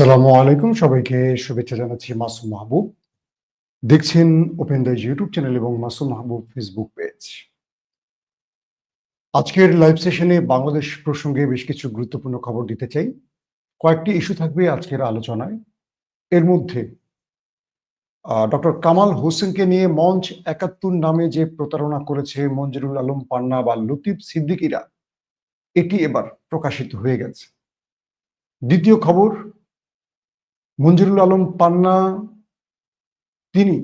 আসসালামু আলাইকুম। সবাইকে শুভেচ্ছা জানাচ্ছি মাসুম মাহবুব। দেখছেন ওপেন দ্য ইউটিউব চ্যানেল এবং মাসুম মাহবুব ফেসবুক পেজ আজকের লাইভ সেশনে বাংলাদেশ প্রসঙ্গে বেশ কিছু গুরুত্বপূর্ণ খবর দিতে চাই। কয়েকটি ইস্যু থাকবে আজকের আলোচনায়। এর মধ্যে ডক্টর কামাল হোসেনকে নিয়ে মঞ্চ একাত্তর নামে যে প্রতারণা করেছে মঞ্জুরুল আলম পান্না বা লতিফ সিদ্দিকিরা, এটি এবার প্রকাশিত হয়ে গেছে। দ্বিতীয় খবর মঞ্জুরুল আলম পান্না, তিনি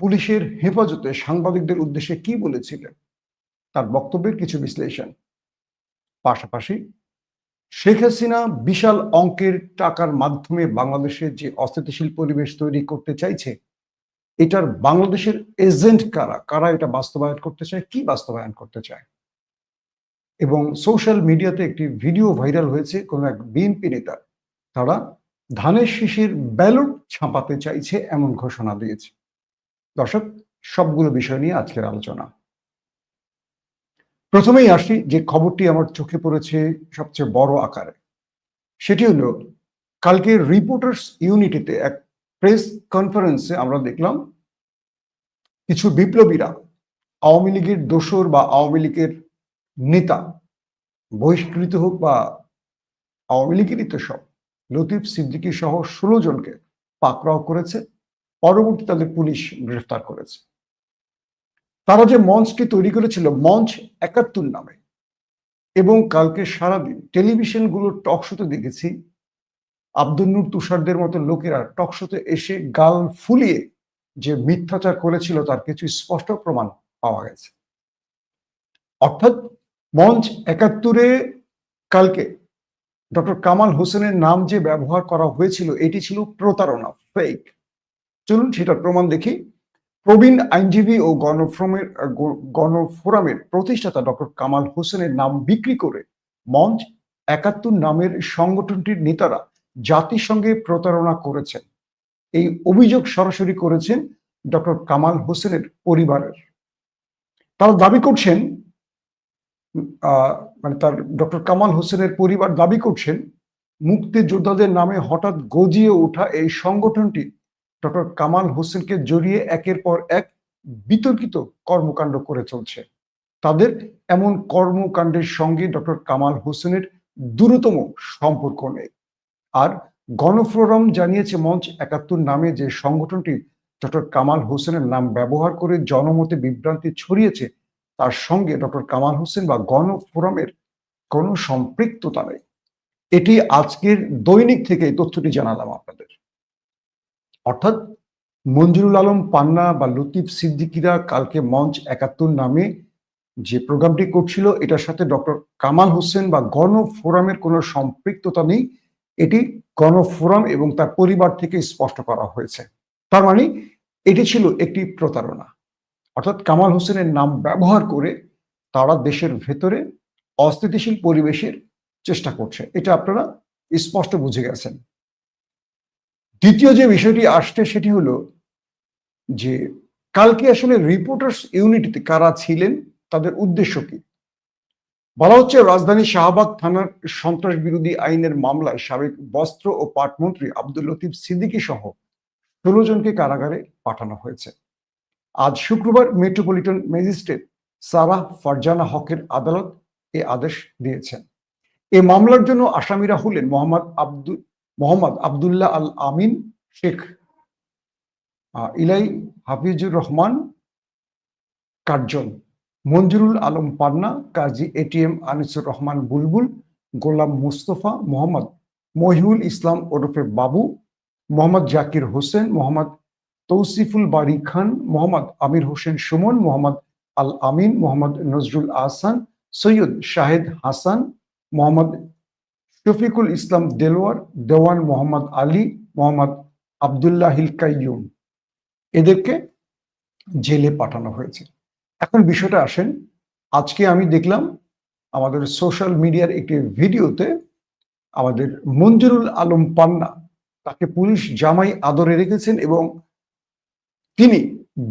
পুলিশের হেফাজতে সাংবাদিকদের উদ্দেশ্যে কি বলেছিলেন? তার বক্তব্যের কিছু বিশ্লেষণ। পাশাপাশি শেখ হাসিনা বিশাল অঙ্কের টাকার মাধ্যমে বাংলাদেশে যে অস্থিতিশীল পরিবেশ তৈরি করতে চাইছে, এটার বাংলাদেশের এজেন্ট কারা? কারা এটা বাস্তবায়ন করতে চায়? কি বাস্তবায়ন করতে চায়? এবং সোশ্যাল মিডিয়াতে একটি ভিডিও ভাইরাল হয়েছে কোন এক বিএনপি নেতা তারা ধানের শীষের ব্যালট ছাপাতে চাইছে এমন ঘোষণা দিয়েছে। দর্শক, সবগুলো বিষয় নিয়ে আজকের আলোচনা। প্রথমেই আসি যে খবরটি আমার চোখে পড়েছে সবচেয়ে বড় আকারে। সেটি হলো, কালকে রিপোর্টার্স ইউনিটিতে এক প্রেস কনফারেন্সে আমরা দেখলাম, কিছু বিপ্লবীরা, আওয়ামী লীগের দোসর বা আওয়ামী লীগের নেতা, বহিষ্কৃত হোক বা আওয়ামী লীগেরই তো সব লতিফ সিদ্দিকী সহ ষোলো জনকে পাকড়াও করেছে। পরবর্তী তাদের পুলিশ গ্রেফতার করেছে। তারা যে মঞ্চটি তৈরি করেছিল, মঞ্চ একাত্তর নামে। এবং কালকে সারাদিন টেলিভিশনগুলোর টক শোতে দেখেছি, আব্দুল নূর তুষারদের মতো লোকেরা টক শোতে এসে গাল ফুলিয়ে যে মিথ্যাচার করেছিল, তার কিছু স্পষ্ট প্রমাণ পাওয়া গেছে। অর্থাৎ মঞ্চ একাত্তরে কালকে ডক্টর কামাল হোসেনের নাম যে ব্যবহার করা হয়েছিল, এটি ছিল প্রতারণা ফেক চলুন সেটার প্রমাণ দেখি। প্রবীণ আইনজীবী ও গণফোরামের গণফোরামের প্রতিষ্ঠাতা ডক্টর কামাল হোসেনের নাম বিক্রি করে মঞ্চ একাত্তর নামের সংগঠনটির নেতারা জাতিসংঘে প্রতারণা করেছেন। এই অভিযোগ সরাসরি করেছেন ডক্টর কামাল হোসেনের পরিবারের। তারা দাবি করছেন মানে তার ডক্টর কামাল হোসেনের পরিবার দাবি করছেন, মুক্তিযোদ্ধাদের নামে হঠাৎ গজিয়ে ওঠা এই সংগঠনটি ডক্টর কামাল হোসেনকে জড়িয়ে একের পর এক বিতর্কিত কর্মকাণ্ড করে চলছে। তাদের এমন কর্মকাণ্ডের সঙ্গে ডক্টর কামাল হোসেনের দূরতম সম্পর্ক নেই। আর গণফোরাম জানিয়েছে, মঞ্চ একাত্তর নামে যে সংগঠনটি ডক্টর কামাল হোসেনের নাম ব্যবহার করে জনমতে বিভ্রান্তি ছড়িয়েছে তার সঙ্গে ডক্টর কামাল হোসেন বা গণফোরামের কোনো সম্পৃক্ততা নেই। এটি আজকের দৈনিক থেকে এই তথ্যটি জানালাম আপনাদের। অর্থাৎ মঞ্জুরুল আলম পান্না বা লতিফ সিদ্দিকিরা কালকে মঞ্চ একাত্তর নামে যে প্রোগ্রামটি করছিল, এটার সাথে ডক্টর কামাল হোসেন বা গণফোরামের কোনো সম্পৃক্ততা নেই। এটি গণফোরাম এবং তার পরিবার থেকে স্পষ্ট করা হয়েছে। তার মানে এটি ছিল একটি প্রতারণা। অর্থাৎ কামাল হোসেনের নাম ব্যবহার করে তারা দেশের ভেতরে অস্থিতিশীল পরিবেশের চেষ্টা করছে। এটা আপনারা স্পষ্ট বুঝে গেছেন। দ্বিতীয় যে বিষয়টি আসছে সেটি হলো যে কালকে আসলে রিপোর্টার্স ইউনিটিতে কারা ছিলেন, তাদের উদ্দেশ্য কি? বলা হচ্ছে রাজধানী শাহবাগ থানার সন্ত্রাস বিরোধী আইনের মামলায় সাবেক বস্ত্র ও পাটমন্ত্রী আব্দুল লতিফ সিদ্দিকী সহ ষোলো জনকে কারাগারে পাঠানো হয়েছে। আজ শুক্রবার মেট্রোপলিটন ম্যাজিস্ট্রেট সারাহ ফারজানা হকের আদালত এ আদেশ দিয়েছেন। এ মামলার জন্য আসামিরা হলেন মোহাম্মদ আব্দুল, মোহাম্মদ আবদুল্লাহ আল আমিন, শেখ ইলাই হাফিজুর রহমান, কার্জন, মঞ্জুরুল আলম পান্না, কাজী এটিএম আনিসুর রহমান বুলবুল, গোলাম মুস্তফা, মোহাম্মদ মহিউল ইসলাম ওরফে বাবু, মোহাম্মদ জাকির হোসেন, মোহাম্মদ তৌসিফুল বারি খান, মোহাম্মদ আমির হোসেন সুমন, মোহাম্মদ আল আমিন মোহাম্মদ নজরুল আহসান, সৈয়দ শাহেদ হাসান, মোহাম্মদ শফিকুল ইসলাম দেলোয়ার, দেওয়ান মোহাম্মদ আলী, মোহাম্মদ আবদুল্লাহ হিল কাইয়ুম। এদেরকে জেলে পাঠানো হয়েছে। এখন বিষয়টা আসেন, আজকে আমি দেখলাম আমাদের সোশ্যাল মিডিয়ার একটি ভিডিওতে আমাদের মঞ্জুরুল আলম পান্না তাকে পুলিশ জামাই আদরে রেখেছেন এবং তিনি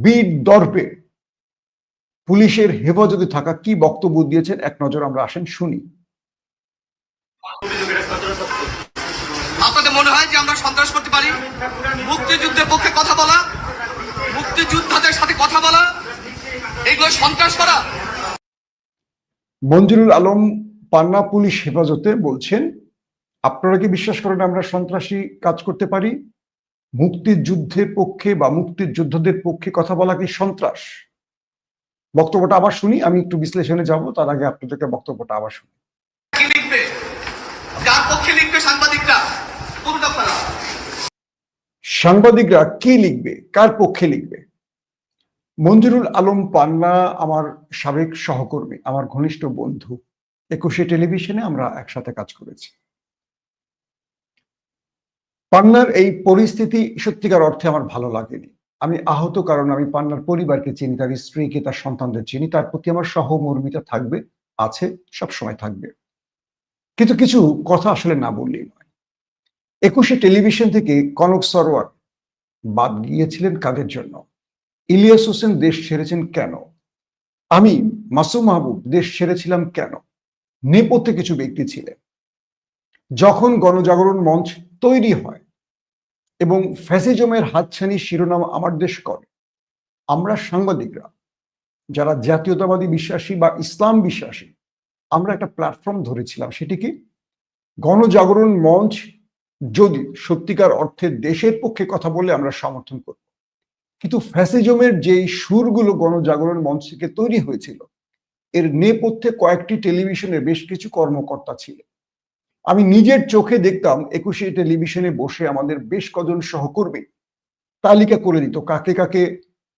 বীর দর্পে পুলিশের হেফাজতে থাকা কি বক্তব্য দিয়েছেন? এক নজর আমরা আসেন শুনি। আপনাদের মনে হয় যে আমরা সন্ত্রাস করতে পারি? মুক্তিযুদ্ধের পক্ষে কথা বলা মুক্তিযোদ্ধাদের সাথে কথা বলা এগুলো সন্ত্রাস করা। মঞ্জুরুল আলম পান্না পুলিশ হেফাজতে বলছেন আপনারা কি বিশ্বাস করেন আমরা সন্ত্রাসী কাজ করতে পারি? মুক্তিযুদ্ধের পক্ষে বা মুক্তিযোদ্ধাদের পক্ষে কথা বলা কি সন্ত্রাস? বক্তব্যটা আবার শুনি আমি একটু বিশ্লেষণে যাব তার আগে আপনাদেরকে বক্তব্যটা আবার শুনি। সাংবাদিকরা কি লিখবে? কার পক্ষে লিখবে? মঞ্জুরুল আলম পান্না আমার সাবেক সহকর্মী আমার ঘনিষ্ঠ বন্ধু একুশে টেলিভিশনে আমরা একসাথে কাজ করেছি। পান্নার এই পরিস্থিতি সত্যিকার অর্থে আমার ভালো লাগেনি। আমি আহত কারণ আমি পান্নার পরিবারকে চিনি, তার স্ত্রীকে, তার সন্তানদের চিনি, তার প্রতি আমার সহমর্মিতা থাকবে, আছে সব সময় থাকবে। কিন্তু কিছু কথা আসলে না বললেই নয়। একুশে টেলিভিশন থেকে কনক সরোয়ার বাদ গিয়েছিলেন কাদের জন্য? ইলিয়াস হোসেন দেশ ছেড়েছেন কেন? আমি মাসুম মাহবুব দেশ ছেড়েছিলাম কেন? নেপথ্যে কিছু ব্যক্তি ছিলেন। যখন গণজাগরণ মঞ্চ তৈরি হয় এবং ফ্যাসিজমের হাতছানি শিরোনাম আমার দেশ করে, আমরা সাংবাদিকরা, যারা জাতীয়তাবাদী বিশ্বাসী বা ইসলাম বিশ্বাসী, আমরা একটা প্ল্যাটফর্ম ধরেছিলাম সেটি কি? গণজাগরণ মঞ্চ যদি সত্যিকার অর্থে দেশের পক্ষে কথা বলে আমরা সমর্থন করব। কিন্তু ফ্যাসিজমের যেই সুরগুলো গণজাগরণ মঞ্চ থেকে তৈরি হয়েছিল, এর নেপথ্যে কয়েকটি টেলিভিশনে বেশ কিছু কর্মকর্তা ছিল আমি নিজের চোখে দেখতাম একুশে টেলিভিশনে বসে আমাদের বেশ কজন সহকর্মী। তালিকা করে দিত কাকে কাকে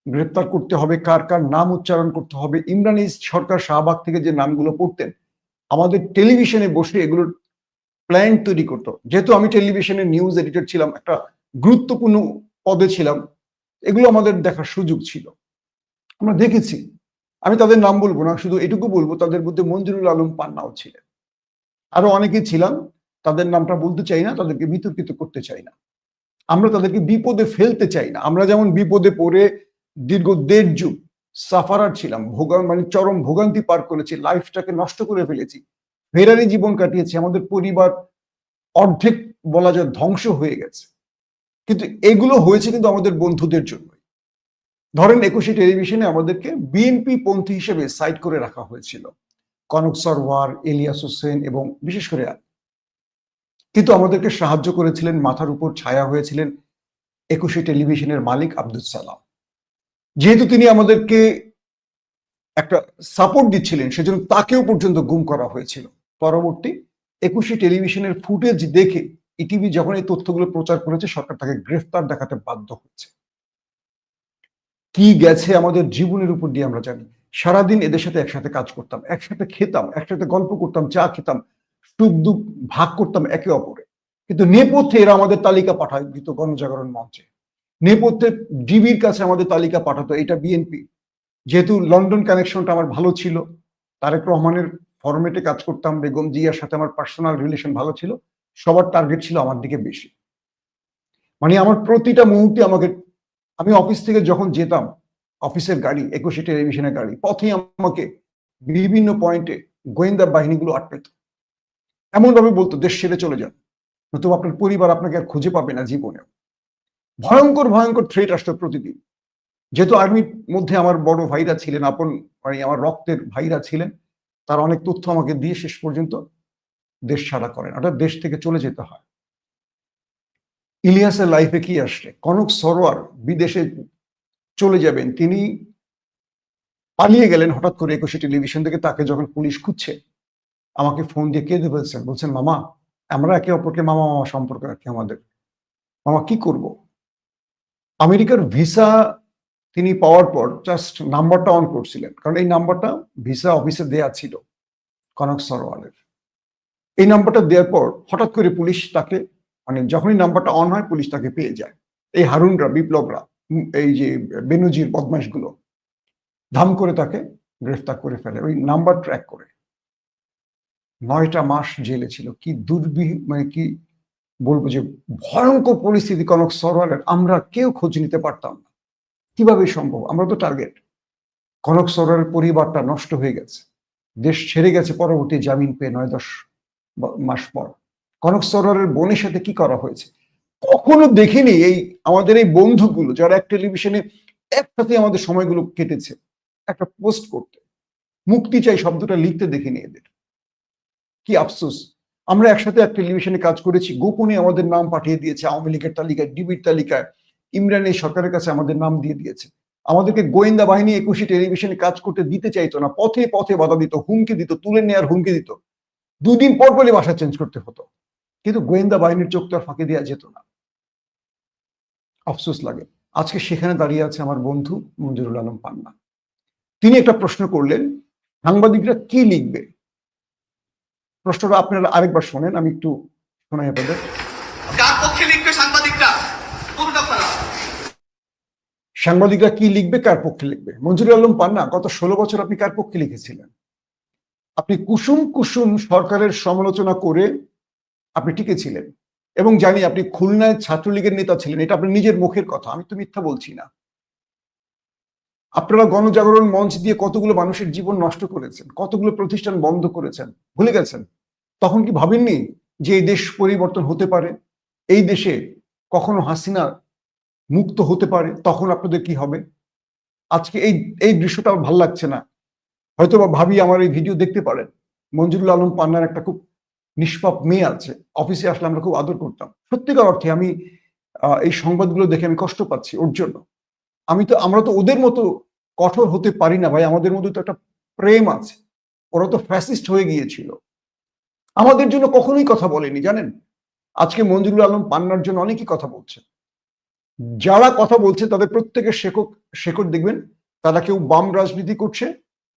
গ্রেপ্তার করতে হবে, কার কার নাম উচ্চারণ করতে হবে। ইমরান সরকার শাহবাগ থেকে যে নামগুলো পড়তেন, আমাদের টেলিভিশনে বসে এগুলোর প্ল্যান তৈরি করতো। যেহেতু আমি টেলিভিশনের নিউজ এডিটর ছিলাম, একটা গুরুত্বপূর্ণ পদে ছিলাম, এগুলো আমাদের দেখার সুযোগ ছিল। আমরা দেখেছি। আমি তাদের নাম বলব না, শুধু এটুকু বলব, তাদের মধ্যে মঞ্জুরুল আলম পান্নাও ছিলেন। আরও অনেকে ছিলাম, তাদের নামটা বলতে চাই না, তাদেরকে বিতর্কিত করতে চাই না। আমরা তাদেরকে বিপদে ফেলতে চাই না। আমরা যেমন বিপদে পড়ে দীর্ঘ দেড় যুগ সাফারার ছিলাম, ভোগান মানে চরম ভোগান্তি পার করেছি, লাইফটাকে নষ্ট করে ফেলেছি ফেরারি জীবন কাটিয়েছি, আমাদের পরিবার অর্ধেক বলা যায় ধ্বংস হয়ে গেছে। কিন্তু এগুলো হয়েছে কিন্তু আমাদের বন্ধুদের জন্য ধরেন একুশে টেলিভিশনে আমাদেরকে বিএনপি পন্থী হিসেবে সাইড করে রাখা হয়েছিল। কনক সরওয়ার এলিয়াস হোসেন এবং বিশেষ করে কিন্তু আমাদেরকে সাহায্য করেছিলেন, মাথার উপর ছায়া হয়েছিলেন একুশে টেলিভিশনের মালিক আব্দুল সালাম। যেহেতু তিনি আমাদেরকে একটা সাপোর্ট দিচ্ছিলেন, সেজন্য তাকেও পর্যন্ত গুম করা হয়েছিল। পরবর্তী একুশে টেলিভিশনের ফুটেজ দেখে ইটিভি যখন এই তথ্যগুলো প্রচার করেছে, সরকার তাকে গ্রেফতার দেখাতে বাধ্য হয়েছে। কি গেছে আমাদের জীবনের উপর দিয়ে আমরা জানি। সারাদিন এদের সাথে একসাথে কাজ করতাম, একসাথে খেতাম, একসাথে গল্প করতাম, চা খেতাম সুখ দুঃখ ভাগ করতাম একে অপরে। কিন্তু নেপথ্যে এরা আমাদের তালিকা পাঠায় দিত গণজাগরণ মঞ্চে। নেপথ্যে ডিবির কাছে আমাদের তালিকা পাঠাতো এটা বিএনপি। যেহেতু লন্ডন কানেকশনটা আমার ভালো ছিল, তারেক রহমানের ফরমেটে কাজ করতাম, বেগম জিয়ার সাথে আমার পার্সোনাল রিলেশন ভালো ছিল, সবার টার্গেট ছিল আমার দিকে বেশি। মানে আমার প্রতিটা মুহূর্তে আমাকে, আমি অফিস থেকে যখন যেতাম অফিসের গাড়ি, একুশে টেলিভিশনের গাড়ি পথে আমাকে বিভিন্ন পয়েন্টে গোয়েন্দা বাহিনীগুলো আটকেত। এমন ভাবে বলতো, দেশ ছেড়ে চলে যান। নতুবা আপনার পরিবার আপনাকে আর খুঁজে পাবে না জীবনেও। ভয়ঙ্কর ভয়ঙ্কর থ্রেট আসতো প্রতিদিন। যেহেতু আর্মির মধ্যে আমার বড় ভাইরা ছিলেন, আপন মানে আমার রক্তের ভাইরা ছিলেন, তার অনেক তথ্য আমাকে দিয়ে শেষ পর্যন্ত দেশ ছাড়া করেন। অর্থাৎ দেশ থেকে চলে যেতে হয়। ইলিয়াসের লাইফে কি আসছে কনক সরোয়ার বিদেশে চলে যাবেন। তিনি পালিয়ে গেলেন হঠাৎ করে একুশে টেলিভিশন থেকে। তাকে যখন পুলিশ খুঁজছে, আমাকে ফোন দিয়ে কেঁদে ফেলছেন? বলছেন, মামা, আমরা একে অপরকে মামা মামা সম্পর্ক রাখি আমাদের। মামা, কি করব? আমেরিকার ভিসা তিনি পাওয়ার পর জাস্ট নাম্বারটা অন করছিলেন। কারণ এই নাম্বারটা ভিসা অফিসে দেয়া ছিল, কনক সরওয়ালের। এই নাম্বারটা দেওয়ার পর হঠাৎ করে পুলিশ তাকে মানে যখনই নাম্বারটা অন হয়, পুলিশ তাকে পেয়ে যায়। এই হারুনরা, বিপ্লবরা এই যে বেনজির বদমাইশগুলো ধাম করে তাকে গ্রেফতার করে ফেলে, ওই নাম্বার ট্র্যাক করে। নয়টা মাস জেলে ছিল। কি দুর্বিহ মানে কি বলব যে ভয়ঙ্কর পরিস্থিতি, কনক সরওয়ারের আমরা কেউ খোঁজ নিতে পারতাম না। কীভাবে সম্ভব? আমরা তো টার্গেট কনক সরওয়ারের পরিবারটা নষ্ট হয়ে গেছে। দেশ ছেড়ে গেছে পরবর্তী জামিন পেয়ে নয় দশ মাস পর। কনক সরোয়ারের বোনের সাথে কি করা হয়েছে? কখনো দেখিনি এই আমাদের এই বন্ধুগুলো যারা এক টেলিভিশনে একসাথে আমাদের সময়গুলো কেটেছে, একটা পোস্ট করতে। মুক্তি চাই শব্দটা লিখতে দেখিনি এদের। কি আফসোস। আমরা একসাথে এক টেলিভিশনে কাজ করেছি, গোপনে আমাদের নাম পাঠিয়ে দিয়েছে, আওয়ামী লীগের তালিকায়, ডিবির তালিকায়, ইমরান এই সরকারের কাছে আমাদের নাম দিয়ে দিয়েছে। আমাদেরকে গোয়েন্দা বাহিনী একুশে টেলিভিশনে কাজ করতে দিতে চাইতো না, পথে পথে বাধা দিত, হুমকি দিত, তুলে নেওয়ার হুমকি দিত। দুদিন পর পরই বাসা চেঞ্জ করতে হতো। কিন্তু গোয়েন্দা বাহিনীর চোখ তো আর ফাঁকি দেওয়া যেত না। আফসোস লাগে। আজকে সেখানে দাঁড়িয়ে আছে আমার বন্ধু মঞ্জুরুল আলম পান্না। তিনি একটা প্রশ্ন করলেন সাংবাদিকরা কি লিখবে? প্রশ্নটা আপনারা আরেকবার শোনেন আমি একটু শোনাই আপনাদের। কার পক্ষে লিখবে সাংবাদিকরা? সাংবাদিকরা কি লিখবে কার পক্ষে লিখবে? মঞ্জুরুল আলম পান্না গত ষোলো বছর আপনি কার পক্ষে লিখেছিলেন? আপনি কুসুম কুসুম সরকারের সমালোচনা করে আপনি টিকেছিলেন এবং জানি আপনি খুলনায় ছাত্রলীগের নেতা ছিলেন, এটা আপনার নিজের মুখের কথা, আমি তো মিথ্যা বলছি না। আপনারা গণজাগরণ মঞ্চ দিয়ে কতগুলো মানুষের জীবন নষ্ট করেছেন, কতগুলো প্রতিষ্ঠান বন্ধ করেছেন, ভুলে গেছেন? তখন কি ভাবেননি যে এই দেশ পরিবর্তন হতে পারে? এই দেশে কখনো হাসিনা মুক্ত হতে পারে? তখন আপনাদের কি হবে? আজকে এই এই দৃশ্যটা ভালো লাগছে না। হয়তো বা ভাবি আমার এই ভিডিও দেখতে পারেন। মঞ্জুরুল আলম পান্নার একটা খুব নিষ্পাপ মেয়ে আছে। অফিসে আসলে আমরা খুব আদর করতাম। সত্যিকার অর্থে আমি এই সংবাদগুলো দেখে আমি কষ্ট পাচ্ছি ওর জন্য। আমি তো, আমরা তো ওদের মতো কঠোর হতে পারি না ভাই, আমাদের মধ্যে তো একটা প্রেম আছে। ওরা তো ফ্যাসিস্ট হয়ে গিয়েছিল। আমাদের জন্য কখনোই কথা বলেনি, জানেন? আজকে মঞ্জুরুল আলম পান্নার জন্য অনেকেই কথা বলছে। যারা কথা বলছে তাদের প্রত্যেকের শেখক, শেখর দেখবেন, তারা কেউ বাম রাজনীতি করছে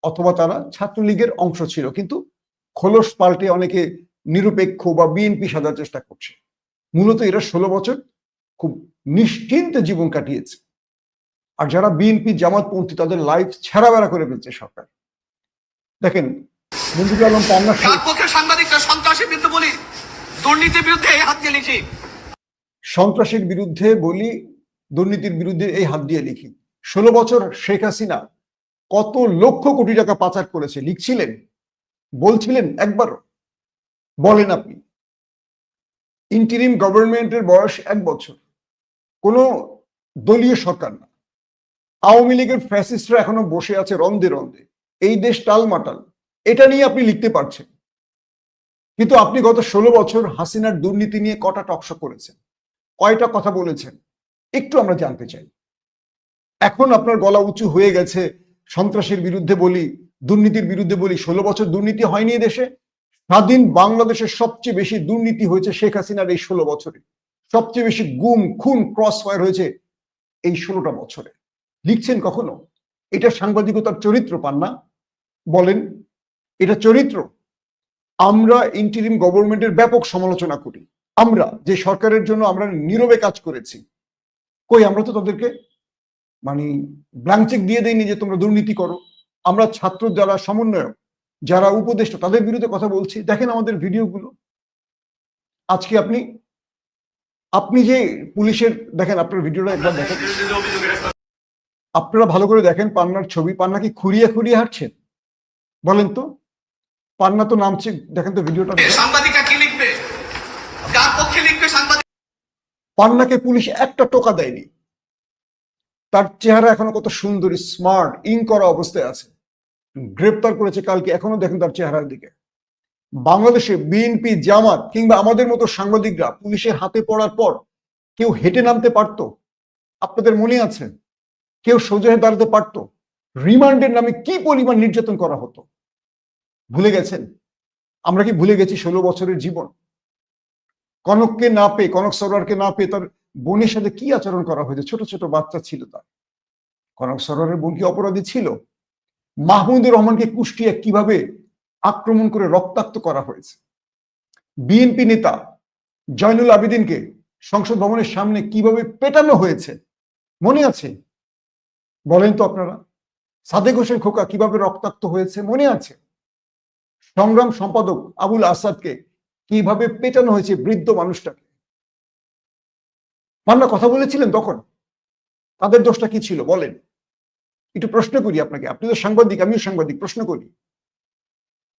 অথবা তারা ছাত্রলীগের অংশ ছিল। কিন্তু খোলস পাল্টে অনেকে নিরপেক্ষ বা বিএনপি সাজার চেষ্টা করছে। মূলত এরা ষোলো বছর খুব নিশ্চিন্তে জীবন কাটিয়েছে। আর যারা বিএনপি জামাতপন্থী তাদের লাইফ ছেঁড়া বেড়া করে ফেলছে সরকার। দেখেন আলম পান্না সাংবাদিকরা সন্ত্রাসের বিরুদ্ধে বলি দুর্নীতির বিরুদ্ধে এই হাত দিয়ে লিখি। সন্ত্রাসের বিরুদ্ধে বলি দুর্নীতির বিরুদ্ধে এই হাত দিয়ে লিখি। ষোলো বছর শেখ হাসিনা কত লক্ষ কোটি টাকা পাচার করেছে লিখছিলেন? বলছিলেন একবার বলেন আপনি। ইন্টিরিম গভর্নমেন্টের বয়স এক বছর। কোনো দলীয় সরকার না। আওয়ামী লীগের ফ্যাসিস্টরা এখনও বসে আছে রন্দে রন্দে। এই দেশ টালমাটাল। এটা নিয়ে আপনি লিখতে পারছেন। কিন্তু আপনি গত ষোলো বছর হাসিনার দুর্নীতি নিয়ে কটা টকশো করেছেন। কয়টা কথা বলেছেন? একটু আমরা জানতে চাই। এখন আপনার গলা উঁচু হয়ে গেছে। সন্ত্রাসের বিরুদ্ধে বলি, দুর্নীতির বিরুদ্ধে বলি, ষোলো বছর দুর্নীতি হয়নি দেশে? স্বাধীন বাংলাদেশের সবচেয়ে বেশি দুর্নীতি হয়েছে শেখ হাসিনার এই ষোলো বছরে। সবচেয়ে বেশি গুম, খুন ক্রস ফায়ার হয়েছে এই ষোলোটা বছরে। লিখছেন কখনো? এটা সাংবাদিকতার চরিত্র পান না। বলেন, এটা চরিত্র। আমরা ইন্টারিম গভর্নমেন্টের ব্যাপক সমালোচনা করি। আমরা, যে সরকারের জন্য আমরা নীরবে কাজ করেছি। কই, আমরা তো তাদেরকে মানে ব্ল্যাঙ্ক দিয়ে দেয়নি যে তোমরা দুর্নীতি করো। আমরা ছাত্র যারা সমন্বয়ক যারা উপদেষ্টা, তাদের বিরুদ্ধে কথা বলছি। দেখেন আমাদের ভিডিওগুলো। আজকে আপনি আপনি যে পুলিশের, দেখেন আপনার ভিডিওটা একবার দেখেন। আপনারা ভালো করে দেখেন পান্নার ছবি। পান্না কি খুঁড়িয়ে খুঁড়িয়ে হাঁটছেন বলেন তো। পান্না তো নামছে, দেখেন তো ভিডিওটা। পান্নাকে পুলিশ একটা টোকা দেয়নি। তার চেহারা এখনও কত সুন্দরী, স্মার্ট ইং করা অবস্থায় আছে। গ্রেপ্তার করেছে কালকে, এখনও দেখেন তার চেহারার দিকে। বাংলাদেশে বিএনপি, জামাত কিংবা আমাদের মতো সাংবাদিকরা পুলিশের হাতে পড়ার পর কেউ হেঁটে নামতে পারত? আপনাদের মনে আছে? কেউ সোজা হয়ে দাঁড়াতে পারত? রিমান্ডের নামে কি পরিমাণ নির্যাতন করা হতো? ভুলে গেছেন? আমরা কি ভুলে গেছি ষোলো বছরের জীবন? কনককে না পেয়ে, কনক সরোয়ারকে না পেয়ে তার বোনের সাথে কি আচরণ করা হয়েছে? ছোট ছোট বাচ্চা ছিল তার। কনক সরোয়ারের বোন কি অপরাধী ছিল? মাহমুদুর রহমানকে কুষ্টিয়া কীভাবে আক্রমণ করে রক্তাক্ত করা হয়েছে? বিএনপি নেতা জয়নুল আবেদিনকে সংসদ ভবনের সামনে কীভাবে পেটানো হয়েছে? মনে আছে? বলেন তো আপনারা। সাদেক হোসেন খোকা কীভাবে রক্তাক্ত হয়েছে? মনে আছে? সংগ্রাম সম্পাদক আবুল আসাদকে কীভাবে পেটানো হয়েছে বৃদ্ধ মানুষটাকে? পান্না কথা বলেছিলেন তখন। তাদের দোষটা কি ছিল? বলেন। একটু প্রশ্ন করি আপনাকে। আপনি তো সাংবাদিক, আমিও সাংবাদিক, প্রশ্ন করি।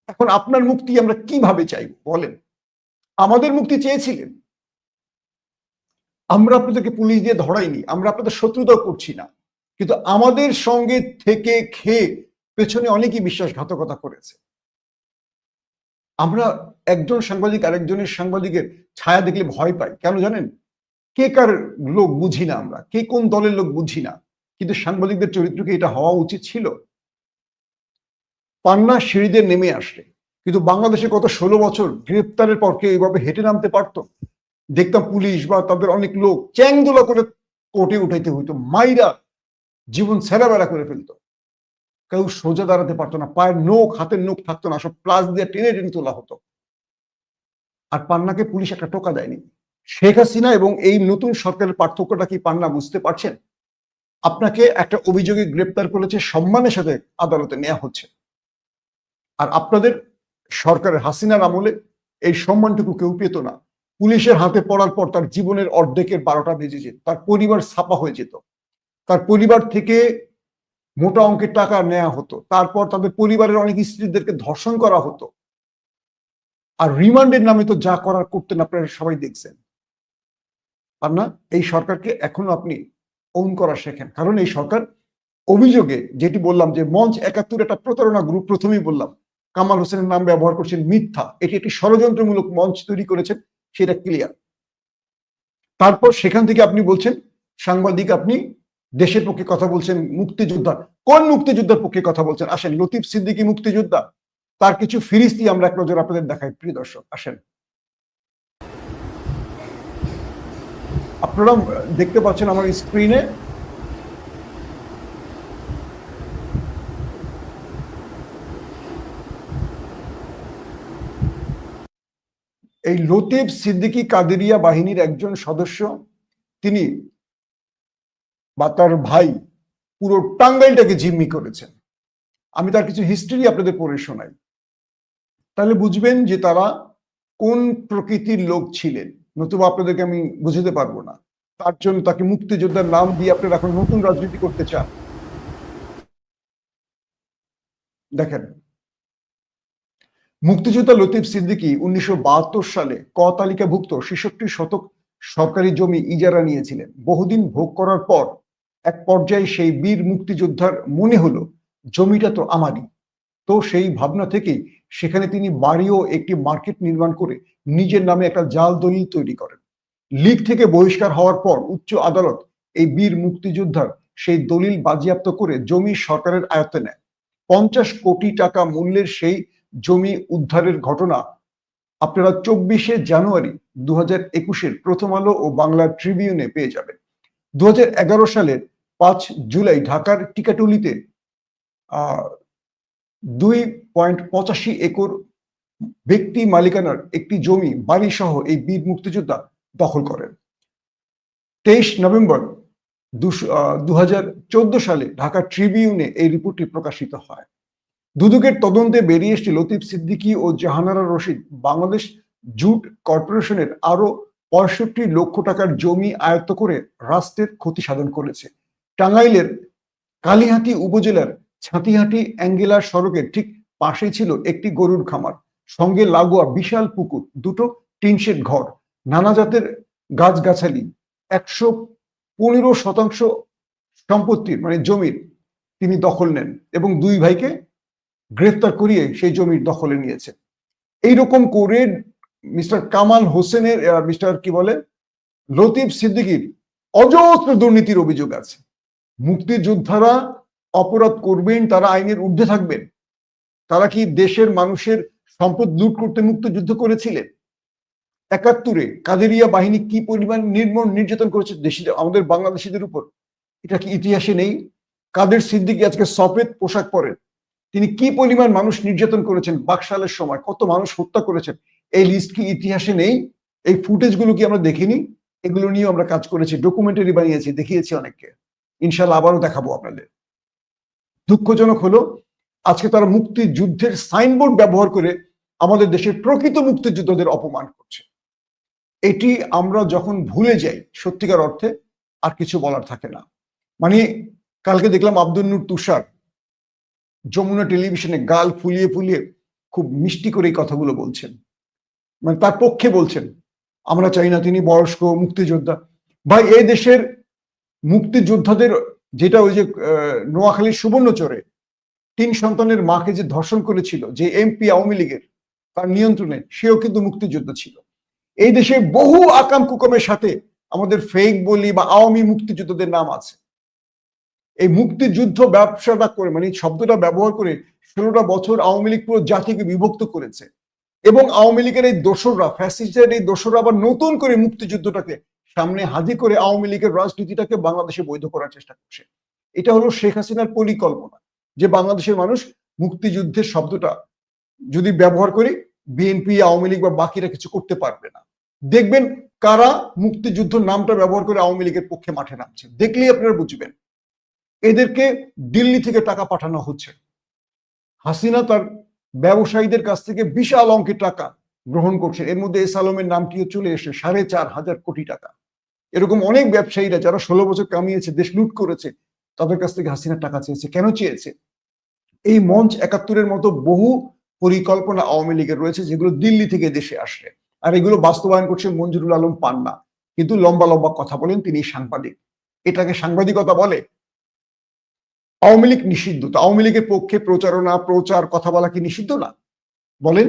এখন আপনার মুক্তি আমরা কীভাবে চাইব, বলেন? আমাদের মুক্তি চেয়েছিলেন। আমরা আপনাদেরকে পুলিশ দিয়ে ধরাইনি, আমরা আপনাদের শত্রুতাও করছি না। কিন্তু আমাদের সঙ্গে থেকে খেয়ে পেছনে অনেকেই বিশ্বাসঘাতকতা করেছে। আমরা একজন সাংবাদিক আরেকজনের সাংবাদিকের ছায়া দেখলে ভয় পাই। কেন জানেন? কে কার লোক বুঝি না আমরা, কে কোন দলের লোক বুঝি না। কিন্তু সাংবাদিকদের চরিত্রকে এটা হওয়া উচিত ছিল। পান্না সিঁড়িতে নেমে আসলে কিন্তু বাংলাদেশে গত ষোলো বছর গ্রেপ্তারের পর কেউ এইভাবে হেঁটে নামতে পারতো? দেখতাম পুলিশ বা তাদের অনেক লোক চ্যাংদোলা করে কোর্টে উঠাইতে হইতো, মাইরা জীবন বেড়া করে ফেলতো। কেউ সোজা দাঁড়াতে পারতো না, পায়ের নোখ, হাতের নোখ থাকতো না, সব প্লাস দিয়ে টেনে টেনে তোলা হতো। আর পান্নাকে পুলিশ একটা টোকা দেয়নি। শেখ হাসিনা এবং এই নতুন সরকারের পার্থক্যটা কি পান্না বুঝতে পারছেন? আপনাকে একটা অভিযোগে গ্রেপ্তার করেছে, সম্মানের সাথে আদালতে নেওয়া হচ্ছে। আর আপনাদের সরকারের হাসিনার আমলে এই সম্মানটুকু কেউ পেত না। পুলিশের হাতে পড়ার পর তার জীবনের অর্ধেকের বারোটা বেজে যেত। তার পরিবার ছাপা হয়ে যেত। তার পরিবার থেকে মোটা অঙ্কের টাকা নেওয়া হতো। তারপর তাদের পরিবারের অনেক স্ত্রীদেরকে ধর্ষণ করা হতো। আর রিমান্ডের নামে তো যা করার করতেন আপনারা সবাই দেখছেন। আর না, এই সরকারকে এখনও আপনি ওন করা শেখেন। কারণ এই সরকার অভিযোগে যেটি বললাম যে মঞ্চ একাত্তর একটা প্রতারণা গ্রুপ প্রথমেই বললাম, কামাল হোসেনের নাম ব্যবহার করছেন মিথ্যা। এটি একটি ষড়যন্ত্রমূলক মঞ্চ তৈরি করেছেন, সেটা ক্লিয়ার তারপর সেখান থেকে আপনি বলছেন, সাংবাদিক আপনি দেশের পক্ষে কথা বলছেন, মুক্তিযোদ্ধা। কোন মুক্তিযোদ্ধার পক্ষে কথা বলছেন? আসেন, লতিফ সিদ্দিকী মুক্তিযোদ্ধা। তার কিছু ফিরিস্তি আমরা এক নজর আপনাদের দেখাই, প্রিয় দর্শক, আসেন। আপনারা দেখতে পাচ্ছেন আমার স্ক্রিনে। এই লতিফ সিদ্দিকী কাদেরিয়া বাহিনীর একজন সদস্য, তিনি বা তার ভাই পুরো টাঙ্গাইলটাকে জিম্মি করেছেন। আমি তার কিছু হিস্ট্রি আপনাদের পড়ে শোনাই। তাহলে বুঝবেন যে তারা কোন প্রকৃতির লোক ছিলেন। নতুবা আপনাদেরকে আমি বুঝতে পারব না। তার জন্য তাকে মুক্তিযোদ্ধার নাম দিয়ে আপনারা এখন নতুন রাজনীতি করতে চান। দেখেন, মুক্তিযোদ্ধা লতিফ সিদ্দিকী উনিশশো সালে ক তালিকাভুক্ত ছেষট্টি শতক সরকারি জমি ইজারা নিয়েছিলেন। বহুদিন ভোগ করার পর এক পর্যায়ে সেই বীর মুক্তিযোদ্ধার মনে হলো, জমিটা তো আমারই। তো সেই ভাবনা থেকেই সেখানে তিনি বাড়িও একটি মার্কেট নির্মাণ করে নিজের নামে একটা জাল দলিল তৈরি করেন। লীগ থেকে বহিষ্কার হওয়ার পর উচ্চ আদালত এই বীর মুক্তিযোদ্ধার সেই দলিল বাজেয়াপ্ত করে জমি সরকারের আয়ত্তে নেয়। পঞ্চাশ কোটি টাকা মূল্যের সেই জমি উদ্ধারের ঘটনা আপনারা চব্বিশে জানুয়ারি দু হাজার একুশের প্রথম আলো ও বাংলা ট্রিবিউনে পেয়ে যাবেন। দু হাজার এগারো সালের পাঁচ জুলাই ঢাকার টিকাটুলিতে দুই পয়েন্ট পঁচাশি একর ব্যক্তি মালিকানার একটি জমি বাড়ি সহ এই বীর মুক্তিযোদ্ধা দখল করেন। তেইশ নভেম্বর দু সালে ঢাকা ট্রিবিউনে এই রিপোর্টটি প্রকাশিত হয়। দুদকের তদন্তে বেরিয়ে এসছে লতিফ সিদ্দিকী ও জাহানারা রশিদ। বাংলাদেশ জুট কর্পোরেশনের আরও পঁয়ষট্টি লক্ষ টাকার জমি আয়ত্ত করে রাষ্ট্রের ক্ষতি সাধন করেছে। টাঙ্গাইলের কালীহাতি উপজেলার ছাতিহাটি অ্যাঙ্গেলার সড়কের ঠিক পাশে ছিল একটি গরুর খামার। সঙ্গে লাগোয়া বিশাল পুকুর, দুটো টিনশেড ঘর, নানা জাতের গাছগাছালি, একশো পনেরো শতাংশ সম্পত্তির মানে জমির তিনি দখল নেন এবং দুই ভাইকে গ্রেফতার করিয়ে সেই জমির দখলে নিয়েছে। এইরকম করে মিস্টার কামাল হোসেনের মিস্টার কি বলে, লতিফ সিদ্দিকির অজস্র দুর্নীতির অভিযোগ আছে। মুক্তিযোদ্ধারা অপরাধ করবেন, তারা আইনের ঊর্ধ্বে থাকবেন। তারা কি দেশের মানুষের সম্পদ লুট করতে মুক্ত যুদ্ধ করেছিলেন? একাত্তরে কাদেরিয়া বাহিনী কি পরিমাণ নির্মম নির্যাতন করেছে দেশিদের আমাদের বাংলাদেশিদের উপর? এটা কি ইতিহাসে নেই? কাদের সিদ্দিকি আজকে সফেদ পোশাক পরেন? তিনি কি পরিমাণ মানুষ নির্যাতন করেছেন বাকশালের সময়? কত মানুষ হত্যা করেছেন? এই লিস্ট কি ইতিহাসে নেই? এই ফুটেজগুলো কি আমরা দেখিনি? এগুলো নিয়েও আমরা কাজ করেছি ডকুমেন্টারি বানিয়েছি, দেখিয়েছি অনেককে। ইনশাল্লাহ আবারও দেখাবো আপনাদের। দুঃখজনক হলো, আজকে তারা মুক্তিযুদ্ধের সাইনবোর্ড ব্যবহার করে আমাদের দেশের প্রকৃত মুক্তিযোদ্ধাদের অপমান করছে। এটি আমরা যখন ভুলে যাই, সত্যিকার অর্থে আর কিছু বলার থাকে না। মানে কালকে দেখলাম আব্দুল নূর তুষার যমুনা টেলিভিশনে গাল ফুলিয়ে ফুলিয়ে খুব মিষ্টি করে এই কথাগুলো বলছেন। মানে তার পক্ষে বলছেন, আমরা চাই না তিনি বয়স্ক মুক্তিযোদ্ধা। ভাই এই দেশের মুক্তিযোদ্ধাদের যেটা ওই যে নোয়াখালীর সুবর্ণচরে তিন সন্তানের মাকে যে ধর্ষণ করেছিল, যে এমপি আওয়ামী লীগের, তার নিয়ন্ত্রণে সেও কিন্তু মুক্তিযুদ্ধ ছিল। এই দেশে বহু আকাম কুকমের সাথে আমাদের ফেক বলি বা আওয়ামী মুক্তিযুদ্ধদের নাম আছে। এই মুক্তিযুদ্ধ ব্যবসাটা করে মানে শব্দটা ব্যবহার করে ষোলোটা বছর আওয়ামী লীগ পুরো জাতিকে বিভক্ত করেছে। এবং আওয়ামী লীগের এই দোসররা ফ্যাসিস্টের এই দোসররা আবার নতুন করে মুক্তিযুদ্ধটাকে সামনে হাজির করে আওয়ামী লীগের রাজনীতিটাকে বাংলাদেশে বৈধ করার চেষ্টা করছে। এটা হলো শেখ হাসিনার পরিকল্পনা যে বাংলাদেশের মানুষ মুক্তিযুদ্ধের শব্দটা যদি ব্যবহার করি, বিএনপি, আওয়ামী লীগ বা বাকিরা কিছু করতে পারবে না। দেখবেন কারা মুক্তিযুদ্ধ নামটা ব্যবহার করে আওয়ামী লীগের পক্ষে মাঠে নামছে। দেখলেই আপনারা বুঝবেন। এদেরকে দিল্লি থেকে টাকা পাঠানো হচ্ছে। হাসিনা তার ব্যবসায়ীদের কাছ থেকে বিশাল অঙ্কের টাকা গ্রহণ করছে। এর মধ্যে এস আলমের নামটিও চলে এসে সাড়ে চার হাজার কোটি টাকা। এরকম অনেক ব্যবসায়ীরা যারা ষোলো বছর কামিয়েছে, দেশ লুট করেছে, তাদের কাছ থেকে হাসিনা টাকা চেয়েছে। কেন চেয়েছে? এই মঞ্চ একাত্তরের মতো বহু পরিকল্পনা আওয়ামী লীগের রয়েছে, যেগুলো দিল্লি থেকে দেশে আসে আর এগুলো বাস্তবায়ন করছে মঞ্জুরুল আলম পান্না। কিন্তু লম্বা লম্বা কথা বলেন তিনি সাংবাদিক। এটাকে সাংবাদিকতা বলে? আওয়ামী লীগ নিষিদ্ধ তো। আওয়ামী লীগের পক্ষে প্রচারণা প্রচার কথা বলা কি নিষিদ্ধ না? বলেন।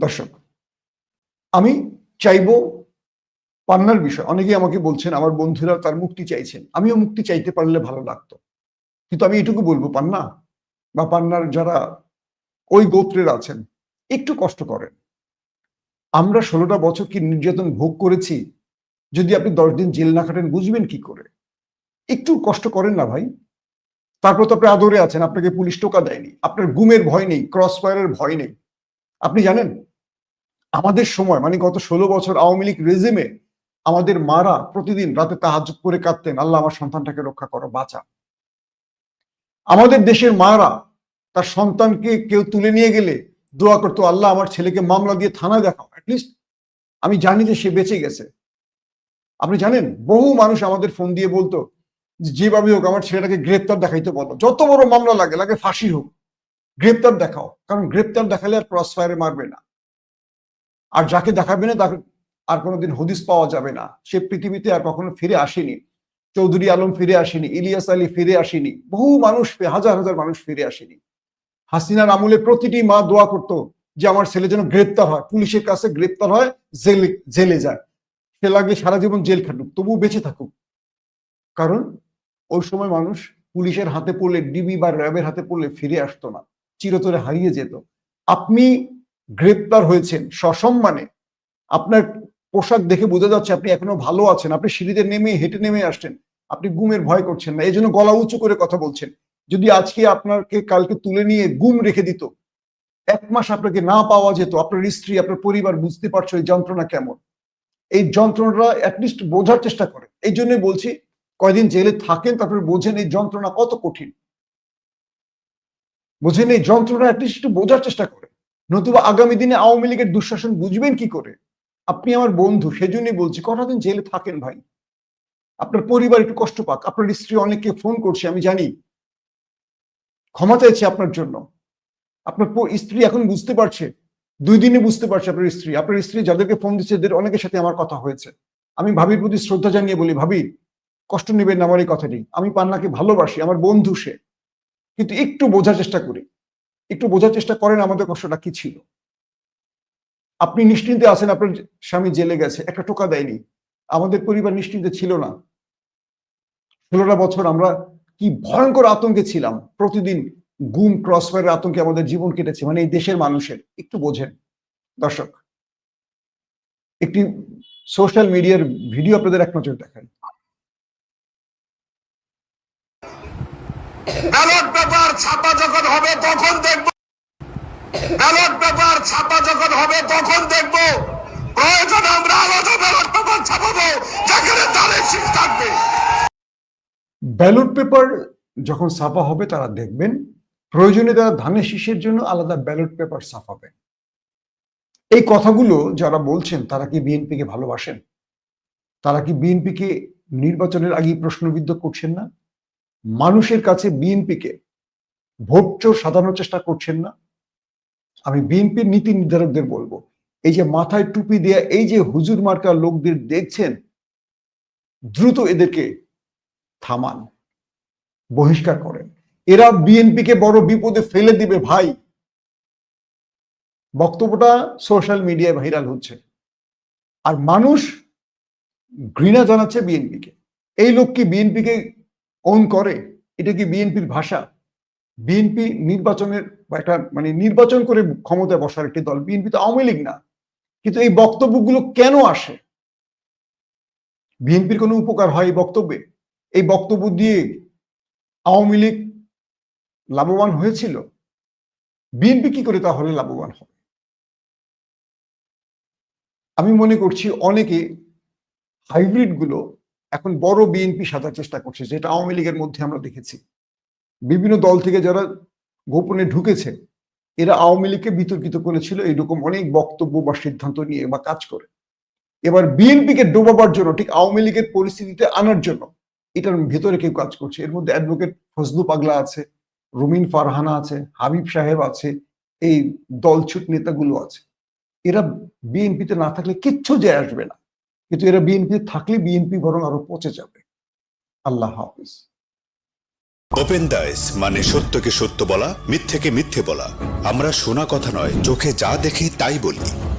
দর্শক, আমি চাইব পান্নার বিষয়। অনেকেই আমাকে বলছেন, আমার বন্ধুরা তার মুক্তি চাইছেন। আমিও মুক্তি চাইতে পারলে ভালো লাগতো। কিন্তু আমি এটুকু বলব, পান্না বা পান্নার যারা ওই গোত্রের আছেন, একটু কষ্ট করেন। আমরা ষোলোটা বছর কি নির্যাতন ভোগ করেছি? যদি আপনি দশ দিন জেল না খাটেন, বুঝবেন কি করে? একটু কষ্ট করেন না ভাই। তারপর তো আপনি আদরে আছেন, আপনাকে পুলিশ টোকা দেয়নি। আপনার গুমের ভয় নেই ক্রস ফায়ারের ভয় নেই। আপনি জানেন আমাদের সময় মানে গত ষোলো বছর আওয়ামী লীগ রেজিমে আমাদের মারা প্রতিদিন রাতে তাহাজুদ করে কাঁদতেন, আল্লাহ আমার সন্তানটাকে রক্ষা করো বাঁচা আমাদের দেশের মারা তার সন্তানকে কেউ তুলে নিয়ে গেলে দোয়া করতো, আল্লাহ আমার ছেলেকে মামলা দিয়ে থানায় দেখাও। অ্যাটলিস্ট আমি জানি যে সে বেঁচে গেছে। আপনি জানেন, বহু মানুষ আমাদের ফোন দিয়ে বলতো যেভাবে হোক আমার ছেলেটাকে গ্রেপ্তার দেখাইতে বলো। যত বড় মামলা লাগে লাগে ফাঁসি হোক, গ্রেপ্তার দেখাও। কারণ গ্রেপ্তার দেখালে আর ক্রস ফায়ারে মারবে না। আর যাকে দেখাবে না তাকে আর কোনোদিন হদিস পাওয়া যাবে না। সে পৃথিবীতে আর কখনো ফিরে আসেনি। চৌধুরী আলম ফিরে আসেনি, ইলিয়াস আলী ফিরে আসেনি, বহু মানুষ, হাজার হাজার মানুষ ফিরে আসেনি। হাসিনার আমলে প্রতিটি মা দোয়া করতো যে আমার ছেলে যেন গ্রেপ্তার হয়, পুলিশের কাছে গ্রেপ্তার হয়, জেলে জেলে যায়। সে লাগলে সারা জীবন জেল খাটুক তবু বেঁচে থাকুক। কারণ ওই সময় মানুষ পুলিশের হাতে পড়লে, ডিবি বা র্যাবের হাতে পড়লে ফিরে আসতো না, চিরতরে হারিয়ে যেত। আপনি গ্রেপ্তার হয়েছেন সসম্মানে। আপনার পোশাক দেখে বোঝা যাচ্ছে আপনি এখনও ভালো আছেন। আপনি সিঁড়িতে নেমে, হেঁটে নেমে আসছেন। আপনি গুমের ভয় করছেন না। এই জন্য গলা উঁচু করে কথা বলছেন। যদি আজকে আপনাকে কালকে তুলে নিয়ে গুম রেখে দিত, এক মাস আপনাকে না পাওয়া যেত, আপনার স্ত্রী, আপনার পরিবার বুঝতে পারছ এই যন্ত্রণা কেমন। এই যন্ত্রণাটা অ্যাটলিস্ট বোঝার চেষ্টা করে। এই জন্যই বলছি, কয়দিন জেলে থাকেন, তারপরে বোঝেন এই যন্ত্রণা কত কঠিন। বোঝেন এই যন্ত্রণা অ্যাটলিস্ট বোঝার চেষ্টা করে। নতুবা আগামী দিনে আওয়ামী লীগের দুঃশাসন বুঝবেন কি করে? আপনি আমার বন্ধু, সেজন্যই বলছি কটা দিন জেলে থাকেন ভাই? আপনার পরিবার একটু কষ্ট পাক, আপনার স্ত্রী অনেককে ফোন করছে, আমি জানি। ক্ষমা চাইছে আপনার জন্য। আপনার স্ত্রী এখন বুঝতে পারছে, দুই দিনে বুঝতে পারছে আপনার স্ত্রী। আপনার স্ত্রী যাদেরকে ফোন দিচ্ছে, এদের অনেকের সাথে আমার কথা হয়েছে। আমি ভাবির প্রতি শ্রদ্ধা জানিয়ে বলি, ভাবি, কষ্ট নেবেন আমার এই কথাটি। আমি পান্নাকে ভালোবাসি, আমার বন্ধু সে। কিন্তু একটু বোঝার চেষ্টা করি। একটু বোঝার চেষ্টা করেন আমাদের কষ্টটা কি ছিল। আপনি নিশ্চিন্তে আছেন, আপনার স্বামী জেলে গেছে, একটা টোকা দেয়নি। আমাদের পরিবার নিশ্চিন্তে ছিল না। ষোলোটা বছর আমরা কি ভয়ঙ্কর আতঙ্কে ছিলাম। প্রতিদিন গুম ক্রসফায়ারের আতঙ্কে আমাদের জীবন কেটেছে মানে এই দেশের মানুষের। একটু বোঝেন। দর্শক, একটি সোশ্যাল মিডিয়ার ভিডিও আপনাদের এক নজর দেখান ব্যালট পেপার ছাপা যখন হবে, তখন দেখব। ব্যালট পেপার ছাপা যখন হবে, তখন দেখব। প্রয়োজনে আমরা আলাদা ব্যালট পেপার ছাপাবো, যেখানে শীত থাকবে। ব্যালট পেপার যখন ছাপা হবে, তারা দেখবেন, প্রয়োজনে তারা ধানের শীষের জন্য আলাদা ব্যালট পেপার ছাপাবেন এই কথাগুলো যারা বলছেন, তারা কি বিএনপিকে ভালোবাসেন? তারা কি বিএনপিকে নির্বাচনের আগেই প্রশ্নবিদ্ধ করছেন না? মানুষের কাছে বিএনপিকে ভোট চোর সাধারণের চেষ্টা করছেন না। আমি বিএনপির নীতি নির্ধারকদের বলব, এই যে মাথায় টুপি দেয়া এই যে হুজুর মার্কা লোকদের দেখছেন, দ্রুত এদেরকে থামান, বহিষ্কার করেন। এরা বিএনপিকে বড় বিপদে ফেলে দিবে ভাই। বক্তব্যটা সোশ্যাল মিডিয়ায় ভাইরাল হচ্ছে। আর মানুষ ঘৃণা জানাচ্ছে বিএনপিকে। এই লোক কি বিএনপিকে ওন করে, এটা কি বিএনপির ভাষা? বিএনপি নির্বাচনের একটা মানে নির্বাচন করে ক্ষমতায় বসার একটি দল, বিএনপি তো আওয়ামী লীগ না। কিন্তু এই বক্তব্যগুলো কেন আসে? বিএনপির কোনো উপকার হয় এই বক্তব্যে? এই বক্তব্য দিয়ে আওয়ামী লীগ লাভবান হয়েছিল? বিএনপি কি করে তাহলে লাভবান হবে? আমি মনে করছি অনেকে হাইব্রিডগুলো এখন বড় বিএনপি সাজার চেষ্টা করছে, যেটা আওয়ামী লীগের মধ্যে আমরা দেখেছি। বিভিন্ন দল থেকে যারা গোপনে ঢুকেছে, এরা আওয়ামী লীগকে বিতর্কিত করেছিল এইরকম অনেক বক্তব্য বা সিদ্ধান্ত নিয়ে বা কাজ করে। এবার বিএনপিকে ডোবাবার জন্য, ঠিক আওয়ামী লীগের পরিস্থিতিতে আনার জন্য, এটার ভেতরে কেউ কাজ করছে। এর মধ্যে অ্যাডভোকেট ফজলু পাগলা আছে, রুমিন ফারহানা আছে, হাবিব সাহেব আছে, এই দলছুট নেতাগুলো আছে। এরা বিএনপিতে না থাকলে কিচ্ছু যায় আসবে না। কিন্তু এরা বিএনপি থাকলে বিএনপি বরং আরও পচে যাবে। আল্লাহ হাফিজ। ওপেন দাইস মানে সত্যকে সত্য বলা, মিথ্যেকে মিথ্যে বলা। আমরা শোনা কথা নয়, চোখে যা দেখি তাই বলি।